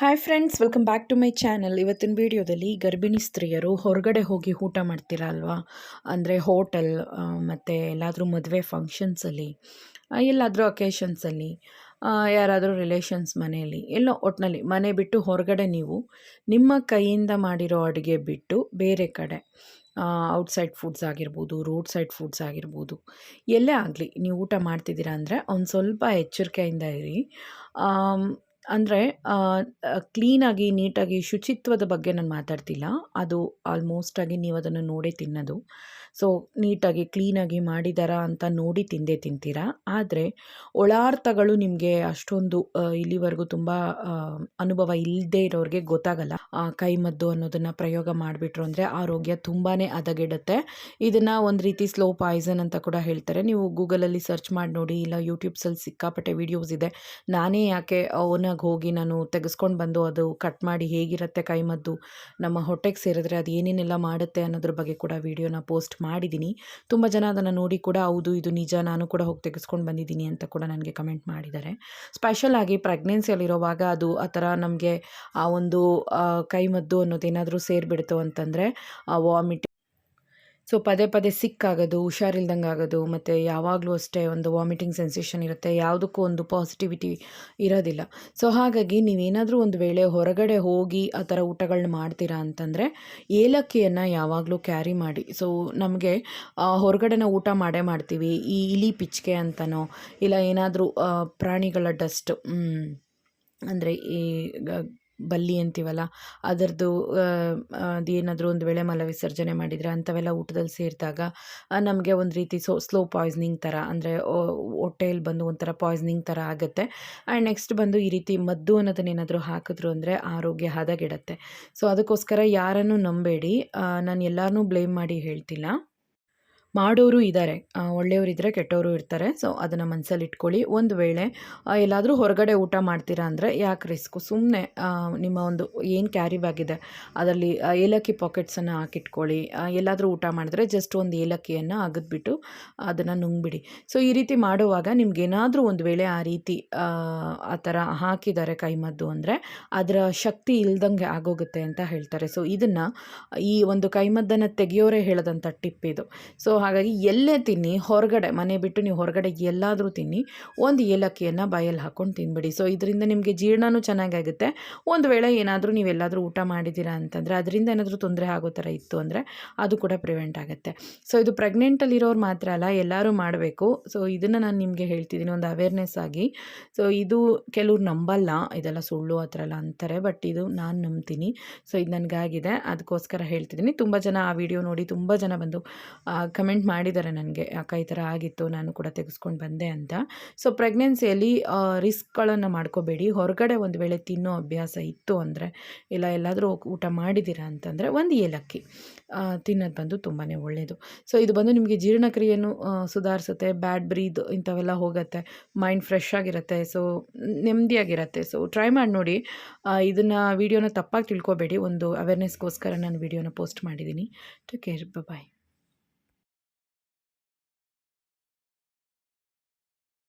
Hi friends welcome back to my channel ಇವತ್ತಿನ ವಿಡಿಯೋದಲ್ಲಿ ಗರ್ಭಿಣಿ ಸ್ತ್ರೀಯರು ಹೊರಗಡೆ ಹೋಗಿ ಊಟ ಮಾಡ್ತೀರಾ ಅಲ್ವಾ ಅಂದರೆ ಹೋಟೆಲ್ ಮತ್ತು ಎಲ್ಲಾದರೂ ಮದುವೆ ಫಂಕ್ಷನ್ಸಲ್ಲಿ ಎಲ್ಲಾದರೂ ಅಕೇಶನ್ಸಲ್ಲಿ ಯಾರಾದರೂ ರಿಲೇಷನ್ಸ್ ಮನೆಯಲ್ಲಿ, ಎಲ್ಲೋ ಒಟ್ಟಿನಲ್ಲಿ ಮನೆ ಬಿಟ್ಟು ಹೊರಗಡೆ ನೀವು ನಿಮ್ಮ ಕೈಯಿಂದ ಮಾಡಿರೋ ಅಡುಗೆ ಬಿಟ್ಟು ಬೇರೆ ಕಡೆ ಔಟ್ಸೈಡ್ ಫುಡ್ಸ್ ಆಗಿರ್ಬೋದು ರೋಡ್ ಸೈಡ್ ಫುಡ್ಸ್ ಆಗಿರ್ಬೋದು, ಎಲ್ಲೇ ಆಗಲಿ ನೀವು ಊಟ ಮಾಡ್ತಿದ್ದೀರಾ ಅಂದರೆ ಒಂದು ಸ್ವಲ್ಪ ಎಚ್ಚರಿಕೆಯಿಂದ ಇರಿ. ಅಂದರೆ ಕ್ಲೀನಾಗಿ, ನೀಟಾಗಿ, ಶುಚಿತ್ವದ ಬಗ್ಗೆ ನಾನು ಮಾತಾಡ್ತಿಲ್ಲ. ಅದು ಆಲ್ಮೋಸ್ಟಾಗಿ ನೀವು ಅದನ್ನು ನೋಡೇ ತಿನ್ನೋದು. ಸೊ, ನೀಟಾಗಿ, ಕ್ಲೀನಾಗಿ ಮಾಡಿದಾರಾ ಅಂತ ನೋಡಿ ತಿಂದೇ ತಿಂತೀರಾ? ಆದರೆ, ಒಳಾರ್ಥಗಳು ನಿಮಗೆ ಅಷ್ಟೊಂದು ಇಲ್ಲಿವರೆಗೂ ತುಂಬ ಅನುಭವ ಇಲ್ಲದೇ ಇರೋರಿಗೆ ಗೊತ್ತಾಗಲ್ಲ. ಕೈಮದ್ದು ಅನ್ನೋದನ್ನು ಪ್ರಯೋಗ ಮಾಡಿಬಿಟ್ರು ಅಂದರೆ ಆರೋಗ್ಯ ತುಂಬಾ ಹದಗೆಡುತ್ತೆ. ಇದನ್ನು ಒಂದು ರೀತಿ ಸ್ಲೋ ಪಾಯ್ಸನ್ ಅಂತ ಕೂಡ ಹೇಳ್ತಾರೆ. ನೀವು ಗೂಗಲಲ್ಲಿ ಸರ್ಚ್ ಮಾಡಿ ನೋಡಿ, ಇಲ್ಲ ಯೂಟ್ಯೂಬ್ಸಲ್ಲಿ ಸಿಕ್ಕಾಪಟ್ಟೆ ವೀಡಿಯೋಸ್ ಇದೆ. ನಾನೇ ಯಾಕೆ ಓನಾಗಿ ಹೋಗಿ ನಾನು ತೆಗೆಸ್ಕೊಂಡು ಬಂದು ಅದು ಕಟ್ ಮಾಡಿ ಹೇಗಿರುತ್ತೆ ಕೈಮದ್ದು, ನಮ್ಮ ಹೊಟ್ಟೆಗೆ ಸೇರಿದ್ರೆ ಅದು ಏನೇನೆಲ್ಲ ಮಾಡುತ್ತೆ ಅನ್ನೋದ್ರ ಬಗ್ಗೆ ಕೂಡ ವೀಡಿಯೋನ ಪೋಸ್ಟ್ ಮಾಡಿದ್ದೀನಿ ತುಂಬ ಜನ ಅದನ್ನು ನೋಡಿ ಕೂಡ ಹೌದು, ಇದು ನಿಜ, ನಾನು ಕೂಡ ಹೋಗಿ ತೆಗೆಸ್ಕೊಂಡು ಬಂದಿದ್ದೀನಿ ಅಂತ ಕೂಡ ನನಗೆ ಕಮೆಂಟ್ ಮಾಡಿದ್ದಾರೆ. ಸ್ಪೆಷಲಾಗಿ ಪ್ರೆಗ್ನೆನ್ಸಿಯಲ್ಲಿರೋವಾಗ ಅದು ಆ ಥರ ನಮಗೆ ಆ ಒಂದು ಕೈಮದ್ದು ಅನ್ನೋದೇನಾದರೂ ಸೇರಿಬಿಡ್ತು ಅಂತಂದರೆ ವಾಮಿಟ್ ಸೊ ಪದೇ ಪದೇ ಸಿಕ್ಕಾಗೋದು, ಹುಷಾರಿಲ್ದಂಗೆ ಆಗೋದು, ಮತ್ತು ಯಾವಾಗಲೂ ಅಷ್ಟೇ ಒಂದು ವಾಮಿಟಿಂಗ್ ಸೆನ್ಸೇಷನ್ ಇರುತ್ತೆ, ಯಾವುದಕ್ಕೂ ಒಂದು ಪಾಸಿಟಿವಿಟಿ ಇರೋದಿಲ್ಲ. ಸೊ ಹಾಗಾಗಿ ನೀವೇನಾದರೂ ಒಂದು ವೇಳೆ ಹೊರಗಡೆ ಹೋಗಿ ಆ ಥರ ಊಟಗಳನ್ನ ಮಾಡ್ತೀರಾ ಅಂತಂದರೆ ಏಲಕ್ಕಿಯನ್ನು ಯಾವಾಗಲೂ ಕ್ಯಾರಿ ಮಾಡಿ. ಸೊ ನಮಗೆ ಹೊರಗಡೆ ಊಟ ಮಾಡೇ ಮಾಡ್ತೀವಿ, ಈ ಇಲಿ ಪಿಚ್ಕೆ ಅಂತನೋ, ಇಲ್ಲ ಏನಾದರೂ ಪ್ರಾಣಿಗಳ ಡಸ್ಟ್ ಅಂದರೆ ಈ ಬಲ್ಲಿ ಅಂತೀವಲ್ಲ ಅದರದ್ದು ಅದೇನಾದರೂ ಒಂದು ವೇಳೆ ಮಲ ವಿಸರ್ಜನೆ ಮಾಡಿದರೆ ಅಂಥವೆಲ್ಲ ಊಟದಲ್ಲಿ ಸೇರಿದಾಗ ನಮಗೆ ಒಂದು ರೀತಿ ಸೊ ಸ್ಲೋ ಪಾಯ್ಸ್ನಿಂಗ್ ಥರ ಅಂದರೆ ಹೊಟ್ಟೆಯಲ್ಲಿ ಬಂದು ಒಂಥರ ಪಾಯ್ಸ್ನಿಂಗ್ ಥರ ಆಗುತ್ತೆ. ಆ್ಯಂಡ್ ನೆಕ್ಸ್ಟ್ ಬಂದು ಈ ರೀತಿ ಮದ್ದು ಅನ್ನೋದನ್ನೇನಾದರೂ ಹಾಕಿದ್ರು ಅಂದರೆ ಆರೋಗ್ಯ ಹದಗೆಡತ್ತೆ. ಸೊ ಅದಕ್ಕೋಸ್ಕರ ಯಾರನ್ನು ನಂಬೇಡಿ. ನಾನು ಎಲ್ಲರನ್ನೂ ಬ್ಲೇಮ್ ಮಾಡಿ ಹೇಳ್ತಿಲ್ಲ. ಮಾಡೋರು ಇದ್ದಾರೆ ಒಳ್ಳೆಯವರು ಇದ್ದರೆ ಕೆಟ್ಟವರು ಇರ್ತಾರೆ. ಸೊ ಅದನ್ನು ಮನಸ್ಸಲ್ಲಿ ಇಟ್ಕೊಳ್ಳಿ. ಒಂದು ವೇಳೆ ಎಲ್ಲಾದರೂ ಹೊರಗಡೆ ಊಟ ಮಾಡ್ತೀರಾ ಅಂದರೆ, ಯಾಕೆ ರಿಸ್ಕು ಸುಮ್ಮನೆ ನಿಮ್ಮ ಒಂದು ಏನು ಕ್ಯಾರಿ ಬ್ಯಾಗ್ ಇದೆ ಅದರಲ್ಲಿ ಏಲಕ್ಕಿ ಪಾಕೆಟ್ಸನ್ನು ಹಾಕಿಟ್ಕೊಳ್ಳಿ. ಎಲ್ಲಾದರೂ ಊಟ ಮಾಡಿದ್ರೆ ಜಸ್ಟ್ ಒಂದು ಏಲಕ್ಕಿಯನ್ನು ಅಗದ್ಬಿಟ್ಟು ಅದನ್ನು ನುಂಗ್ಬಿಡಿ. ಸೊ ಈ ರೀತಿ ಮಾಡುವಾಗ ನಿಮ್ಗೇನಾದರೂ ಒಂದು ವೇಳೆ ಆ ರೀತಿ, ಆ ಥರ ಹಾಕಿದ್ದಾರೆ ಕೈಮದ್ದು ಅಂದರೆ, ಅದರ ಶಕ್ತಿ ಇಲ್ದಂಗೆ ಆಗೋಗುತ್ತೆ ಅಂತ ಹೇಳ್ತಾರೆ. ಸೊ ಇದನ್ನು ಈ ಒಂದು ಕೈಮದ್ದನ್ನು ತೆಗೆಯೋರೇ ಹೇಳೋದಂಥ ಟಿಪ್ ಇದು. ಸೊ ಹಾಗಾಗಿ ಎಲ್ಲೇ ತಿನ್ನಿ, ಹೊರಗಡೆ, ಮನೆ ಬಿಟ್ಟು ನೀವು ಹೊರಗಡೆ ಎಲ್ಲಾದರೂ ತಿನ್ನಿ, ಒಂದು ಏಲಕ್ಕಿಯನ್ನು ಬಾಯಲ್ಲಿ ಹಾಕ್ಕೊಂಡು ತಿನ್ಬಿಡಿ. ಸೊ ಇದರಿಂದ ನಿಮಗೆ ಜೀರ್ಣನೂ ಚೆನ್ನಾಗಾಗುತ್ತೆ. ಒಂದು ವೇಳೆ ಏನಾದರೂ ನೀವೆಲ್ಲಾದರೂ ಊಟ ಮಾಡಿದ್ದೀರಾ ಅಂತಂದರೆ ಅದರಿಂದ ಏನಾದರೂ ತೊಂದರೆ ಆಗೋ ಥರ ಇತ್ತು ಅಂದರೆ ಅದು ಕೂಡ ಪ್ರಿವೆಂಟ್ ಆಗುತ್ತೆ. ಸೊ ಇದು ಪ್ರೆಗ್ನೆಂಟಲ್ಲಿರೋರು ಮಾತ್ರ ಅಲ್ಲ, ಎಲ್ಲರೂ ಮಾಡಬೇಕು. ಸೊ ಇದನ್ನು ನಾನು ನಿಮಗೆ ಹೇಳ್ತಿದ್ದೀನಿ ಒಂದು ಅವೇರ್ನೆಸ್ ಆಗಿ. ಸೊ ಇದು ಕೆಲವ್ರು ನಂಬಲ್ಲ, ಇದೆಲ್ಲ ಸುಳ್ಳು ಆ ಥರ ಎಲ್ಲ ಅಂತಾರೆ ಬಟ್ ಇದು ನಾನು ನಂಬ್ತೀನಿ. ಸೊ ಇದು ನನಗಾಗಿದೆ. ಅದಕ್ಕೋಸ್ಕರ ಹೇಳ್ತಿದ್ದೀನಿ. ತುಂಬ ಜನ ಆ ವಿಡಿಯೋ ನೋಡಿ, ತುಂಬ ಜನ ಬಂದು ಕಮೆಂಟ್ ಮಾಡಿದ್ದಾರೆ ನನಗೆ ಅಕ್ಕ ಈ ಥರ ಆಗಿತ್ತು, ನಾನು ಕೂಡ ತೆಗೆಸ್ಕೊಂಡು ಬಂದೆ ಅಂತ. ಸೊ ಪ್ರೆಗ್ನೆನ್ಸಿಯಲ್ಲಿ ರಿಸ್ಕ್ಗಳನ್ನು ಮಾಡ್ಕೋಬೇಡಿ. ಹೊರಗಡೆ ಒಂದು ವೇಳೆ ತಿನ್ನೋ ಅಭ್ಯಾಸ ಇತ್ತು ಅಂದರೆ, ಇಲ್ಲ ಎಲ್ಲಾದರೂ ಊಟ ಮಾಡಿದ್ದೀರಾ ಅಂತಂದರೆ ಒಂದು ಏಲಕ್ಕಿ ತಿನ್ನೋದು ಬಂದು ತುಂಬಾ ಒಳ್ಳೆಯದು ಸೊ ಇದು ಬಂದು ನಿಮಗೆ ಜೀರ್ಣಕ್ರಿಯೆಯನ್ನು ಸುಧಾರಿಸುತ್ತೆ ಬ್ಯಾಡ್ ಬ್ರೀದ್ ಇಂಥವೆಲ್ಲ ಹೋಗುತ್ತೆ ಮೈಂಡ್ ಫ್ರೆಶ್ ಆಗಿರುತ್ತೆ ಸೊ ನೆಮ್ಮದಿಯಾಗಿರುತ್ತೆ ಸೊ ಟ್ರೈ ಮಾಡಿ ನೋಡಿ. ಇದನ್ನು ವೀಡಿಯೋನ ತಪ್ಪಾಗಿ ತಿಳ್ಕೊಬೇಡಿ. ಒಂದು ಅವೇರ್ನೆಸ್ಗೋಸ್ಕರ ನಾನು ವೀಡಿಯೋನ ಪೋಸ್ಟ್ ಮಾಡಿದ್ದೀನಿ ಟು ಕೇರ್ ಬಾಯ್